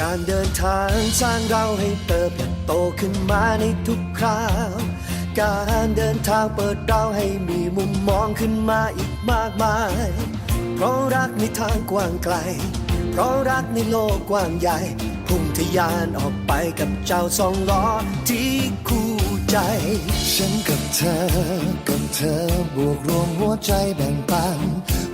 การเดินทางสร้างเราให้เติบโตขึ้นมาในทุกคราว การเดินทางเปิดเราให้มีมุมมองขึ้นมาอีกมากมาย เพราะรักในทางกว้างไกล เพราะรักในโลกกว้างใหญ่ พุ่งทะยานออกไปกับเจ้าสองล้อที่คู่ใจ ฉันกับเธอกับ เธอบวกรวมหัวใจแบ่งปัน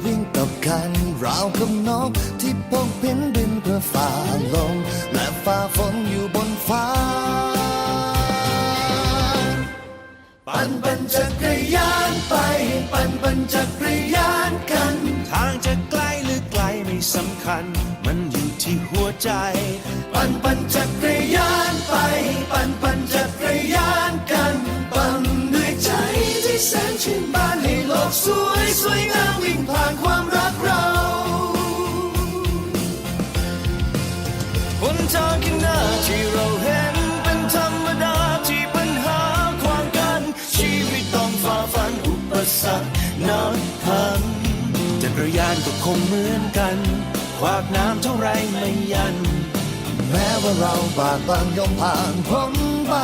วิ่งกับกันราวกับนกที่พกเพ็นบินเพื่อฝ่าลม และฝ่าฝนอยู่บนฟ้า ปั่นปั่นจักรยานไป ปั่นปั่นจักรยานกัน ทางจะไกลหรือไกลไม่สำคัญ มันอยู่ที่หัวใจ ปั่นปั่นจักร สวยสวยงามวิ่งผ่านความรักเราหนทางข้างหน้าที่เราเห็นเป็นธรรมดาที่ปัญหาขวางกัน ชีวิตต้องฝ่าฟันอุปสรรคนับพันจักรยานก็คงเหมือนกันขวากน้ำเท่าไรไม่ยัน แม้ว่าเราบากบั่นย่อมผ่านพ้นไป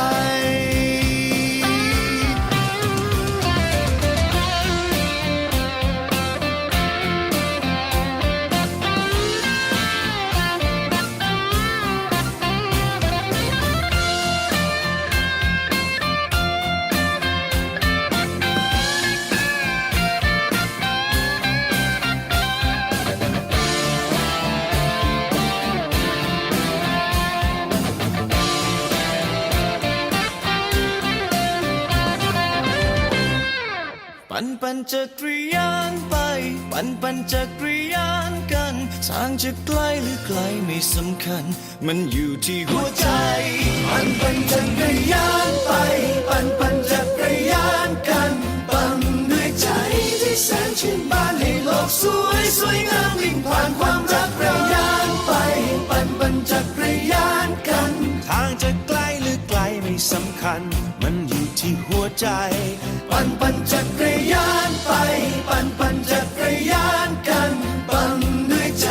ปั่นปั่นจักรยานไป ปั่นปั่นจักรยานกันทางจะไกลหรือไกลไม่สำคัญ มันอยู่ที่หัวใจ ปั่นปั่นจักรยานไป ปั่นปั่นจักรยานกันปั่นด้วยใจที่แสนชื่นบานให้โลกสวยสวยงามวิ่งผ่าน สำคัญ มันอยู่ที่หัวใจ ปั่นปั่นจักรยานไป ปั่นปั่นจักรยานกัน ปั่นด้วยใจ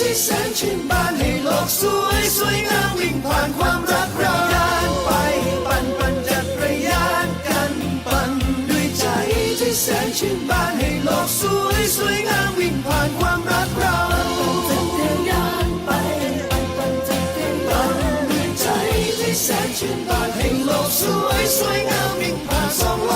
ที่แสนชื่นบานให้โลกสวยสวยงามวิ่งผ่านความรักเราานไป ปั่นปั่นจักรยานกัน ปั่นด้วยใจที่แสนชื่นบาน วยสนชื่นบานให้โลกสวยงามมิ่งผ่านสองล้อ